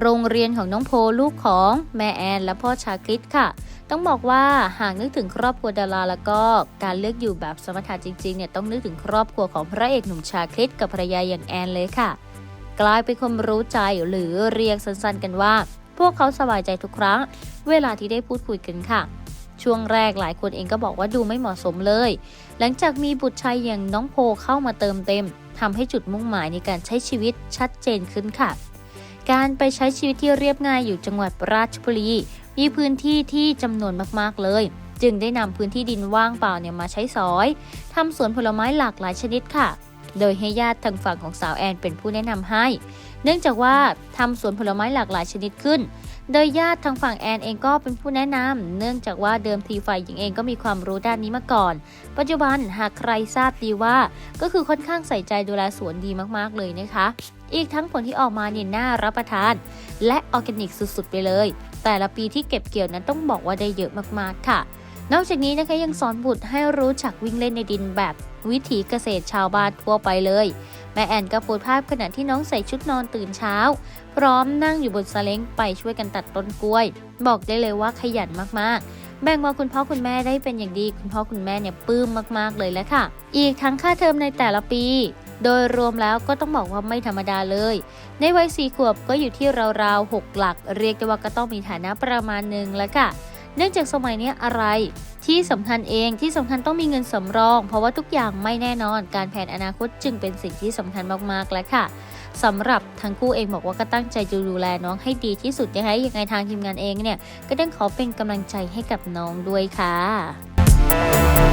โรงเรียนของน้องโพลูกของแม่แอนและพ่อชาคริตค่ะ ต้องบอกว่าหากนึกถึงครอบครัวดาราแล้วก็การเลือกอยู่แบบสมถะจริงๆเนี่ยต้องนึกถึงครอบครัวของพระเอกหนุ่มชาคริตกับภรรยาอย่างแอนเลยค่ะ กลายเป็นคนรู้ใจหรือเรียกสั้นๆกันว่า พวกเขาสบายใจทุกครั้ง เวลาที่ได้พูดคุยกันค่ะช่วงแรกหลายคนเองก็บอกว่าดูไม่เหมาะสมเลย หลังจากมีบุตรชายอย่างน้องโพเข้ามาเติมเต็มทำให้จุดมุ่งหมายในการใช้ชีวิตชัดเจนขึ้นค่ะ การไปใช้ชีวิตที่เรียบง่ายอยู่จังหวัดราชบุรี มีพื้นที่ที่จำนวนมาก ๆ เลย จึงได้นำพื้นที่ดินว่างเปล่าเนี่ยมาใช้สอยทำสวนผลไม้หลากหลายชนิดค่ะ โดยให้ญาติทางฝั่งของสาวแอนเป็นผู้แนะนำให้ เนื่องจากว่าทำสวนผลไม้หลากหลายชนิดขึ้น โดยญาติทางฝั่งแอนเองก็เป็นผู้แนะนำเนื่องจากว่าเดิมทีฝ่ายหญิงเองก็มีความรู้ด้านนี้มาก่อน ปัจจุบันหากใครทราบดีว่า ก็คือค่อนข้างใส่ใจดูแลสวนดีมากๆเลยนะคะ อีกทั้งผลที่ออกมาเนี่ยน่ารับประทาน และออร์แกนิกสุดๆไปเลย แต่ละปีที่เก็บเกี่ยวนั้นต้องบอกว่าได้เยอะมากๆค่ะ นอกจากนี้นะคะยังสอนบุตรให้รู้จักวิ่งเล่นในดินแบบวิถีเกษตรชาวบ้านทั่วไปเลย แม่แอนก็โพสภาพขณะที่น้องใส่ชุดนอนตื่นเช้า พร้อมนั่งอยู่บนซาเล้งไปช่วยกันตัดต้นกล้วย บอกได้เลยว่าขยันมากๆแบ่งว่าคุณพ่อคุณแม่ได้เป็นอย่างดี คุณพ่อคุณแม่เนี่ยปลื้มมากๆเลยแล้วค่ะ อีกทั้งค่าเทอมในแต่ละปี โดยรวมแล้วก็ต้องบอกว่าไม่ธรรมดาเลย ในวัยสี่ขวบก็อยู่ที่ราวๆหกหลัก เรียกได้ว่าก็ต้องมีฐานะประมาณหนึ่งแล้วค่ะ เนื่องจากสมัยนี้อะไรที่สำคัญเองที่สำคัญต้องมีเงินสำรอง เพราะว่าทุกอย่างไม่แน่นอน การแผนอนาคตจึงเป็นสิ่งที่สำคัญมากๆแล้วค่ะสำหรับทั้งคู่เองบอกว่าก็ตั้งใจจะดูแลน้องให้ดีที่สุดนะคะยังไงทางทีมงานเองเนี่ยก็ต้องขอเป็นกำลังใจให้กับน้องด้วยค่ะ